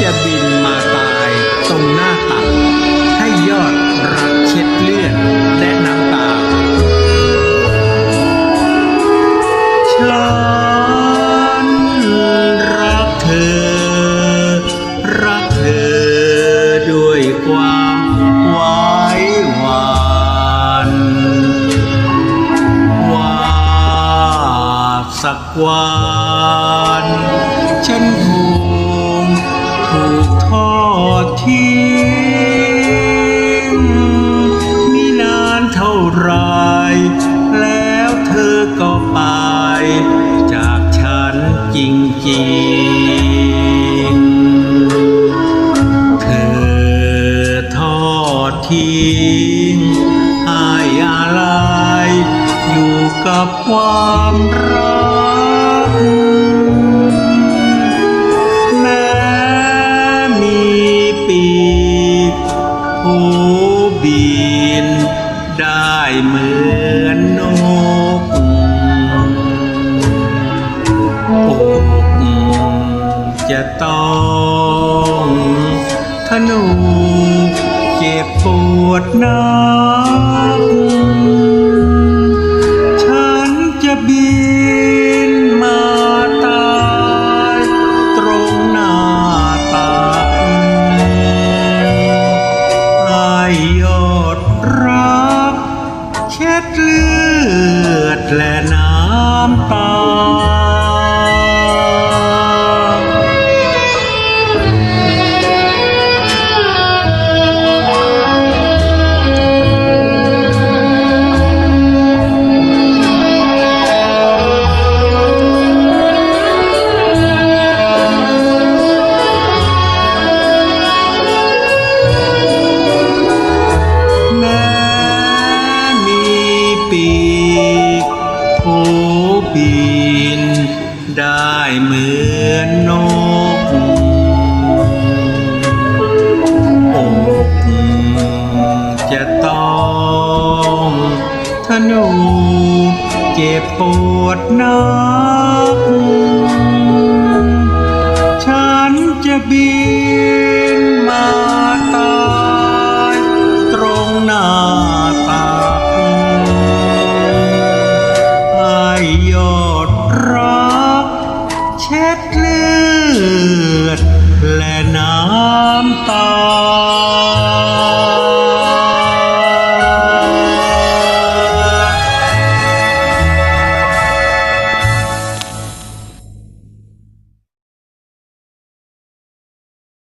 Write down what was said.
จะบินมาตายตรงหน้าตัก ให้ยอดรักเช็ดเลือดและน้ำตาฉันรักเธอ รักเธอด้วยความไว้วานว่าสักวันฉัน ก็ไป จากฉันจริงๆ เธอทอดทิ้งให้อะไรอยู่กับความรัก แม้มีปีกผู้บินได้เหมือนนก จะต้องทนุเจ็บปวดนักฉันจะบินมาตายตรงหน้าตักให้ยอดรักเช็ดเลือดและน้ำตา บิน ได้เหมือนนกอกจะต้องทนุเจ็บปวดนัก